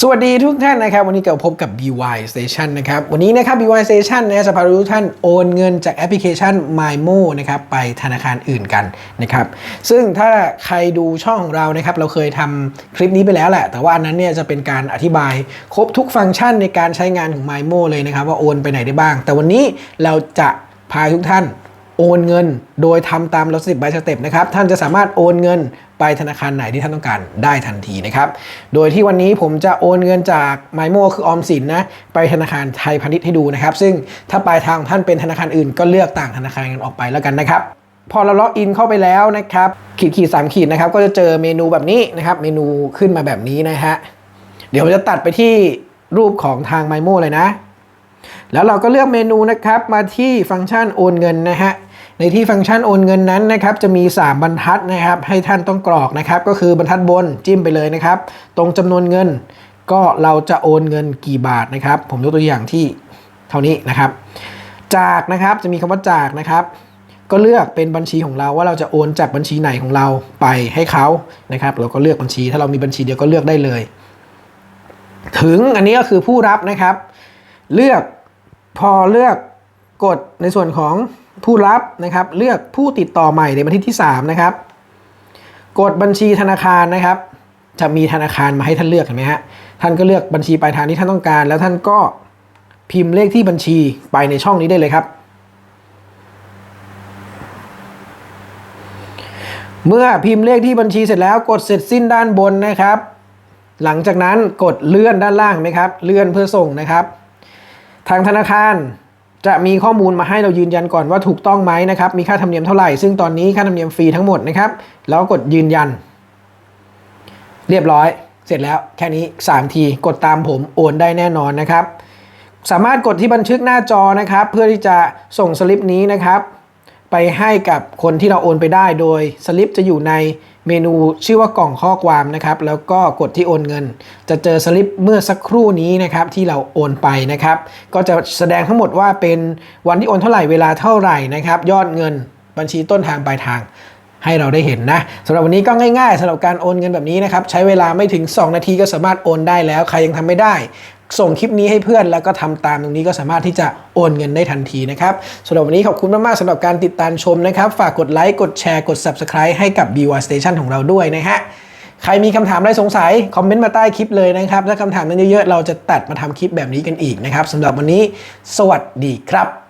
สวัสดีทุกท่านนะครับ วันนี้เก็พบกับ BY Station นะครับ วันนี้นะครับ BY Station นะจะพาทุกท่านโอนเงินจากแอปพลิเคชัน MyMo นะครับไปธนาคารอื่นกันนะครับ ซึ่งถ้าใครดูช่องของเรานะครับ เราเคยทำคลิปนี้ไปแล้วแหละ แต่ว่าอันนั้นเนี่ยจะเป็นการอธิบายครบทุกฟังก์ชันในการใช้งานของ MyMo เลยนะครับ ว่าโอนไปไหนได้บ้าง แต่วันนี้เราจะพาทุกท่าน โอนเงิน โดยทำตามรถสิบใบสเต็ปนะครับ ท่านจะสามารถโอนเงินไปธนาคารไหนที่ท่านต้องการได้ทันทีนะครับ โดยที่วันนี้ผมจะโอนเงินจากไมโมคือออมสินนะไปธนาคารไทยพาณิชย์ให้ดูนะครับ ซึ่งถ้าปลายทางท่านเป็นธนาคารอื่น ก็เลือกต่างธนาคารกันออกไปแล้วกันนะครับ พอเราล็อกอินเข้าไปแล้วนะครับ ขีดขีดสามขีดนะครับ ก็จะเจอเมนูแบบนี้นะครับ เมนูขึ้นมาแบบนี้นะฮะ เดี๋ยวผมจะตัดไปที่รูปของทางไมโมเลยนะแล้วเราก็เลือกเมนูนะครับมาที่ฟังก์ชันโอนเงินนะฮะ ในที่ฟังก์ชันโอนเงินนั้นนะครับจะมี 3 บรรทัดนะครับ ให้ท่านต้องกรอกนะครับ ก็คือบรรทัดบนจิ้มไปเลยนะครับ ตรงจำนวนเงิน ก็เราจะโอนเงินกี่บาทนะครับ ผมยกตัวอย่างที่เท่านี้นะครับ จากนะครับจะมีคำว่าจากนะครับก็เลือกเป็นบัญชีของเราว่าเราจะโอนจากบัญชีไหนของเราไปให้เขานะครับ เราก็เลือกบัญชี ถ้าเรามีบัญชีเดียวก็เลือกได้เลย ถึงอันนี้ก็คือผู้รับนะครับ เลือกพอเลือกกดในส่วนของ ผู้รับนะครับเลือกผู้ติดต่อใหม่ในบันทึกที่3นะครับกดบัญชีธนาคารนะครับ จะมีธนาคารมาให้ท่านเลือกเห็นไหมฮะท่านก็เลือกบัญชีปลายทางที่ท่านต้องการ แล้วท่านก็พิมพ์เลขที่บัญชีไปในช่องนี้ได้เลยครับเมื่อพิมพ์เลขที่บัญชีเสร็จแล้วกดเสร็จสิ้นด้านบนนะครับ หลังจากนั้นกดเลื่อนด้านล่างไหมครับ เลื่อนเพื่อส่งนะครับ ทางธนาคาร จะมีข้อมูลมาให้เรายืนยันก่อนว่าถูกต้องไหมนะครับ มีค่าธรรมเนียมเท่าไหร่ ซึ่งตอนนี้ค่าธรรมเนียมฟรีทั้งหมดนะครับ แล้วกดยืนยัน เรียบร้อย เสร็จแล้วแค่นี้ 3 ทีกดตามผมโอนได้แน่นอนนะครับ สามารถกดที่บันทึกหน้าจอนะครับ เพื่อที่จะส่งสลิปนี้นะครับ ไปให้กับคนที่เราโอนไปได้ โดยสลิปจะอยู่ใน เมนูชื่อว่ากล่องข้อความนะครับ แล้วก็กดที่โอนเงิน จะเจอสลิปเมื่อสักครู่นี้นะครับที่เราโอนไปนะครับ ก็จะแสดงทั้งหมดว่าเป็นวันที่โอนเท่าไหร่เวลาเท่าไหร่นะครับ ยอดเงินบัญชีต้นทางปลายทาง ให้เราได้เห็นนะสำหรับวันนี้ก็ง่ายๆสำหรับการโอนเงินแบบนี้นะครับใช้เวลาไม่ถึง 2 นาทีก็สามารถโอนได้แล้วใครยังทำไม่ได้ ส่งคลิปนี้ให้เพื่อนแล้วก็ทำตามตรงนี้ก็สามารถที่จะโอนเงินได้ทันทีนะครับสำหรับวันนี้ขอบคุณมากๆสำหรับการติดตามชมนะครับ ฝากกดไลค์กดแชร์กด Subscribe ให้กับ b ีว Station ของเราด้วยนะฮะใครมีคำถามอะไรสงสัย คอมเมนต์มาใต้คลิปเลยนะครับ ถ้าคำถามนั้นเยอะๆ เราจะตัดมาทำคลิปแบบนี้กันอีกนะครับสำหรับวันนี้ สวัสดีครับ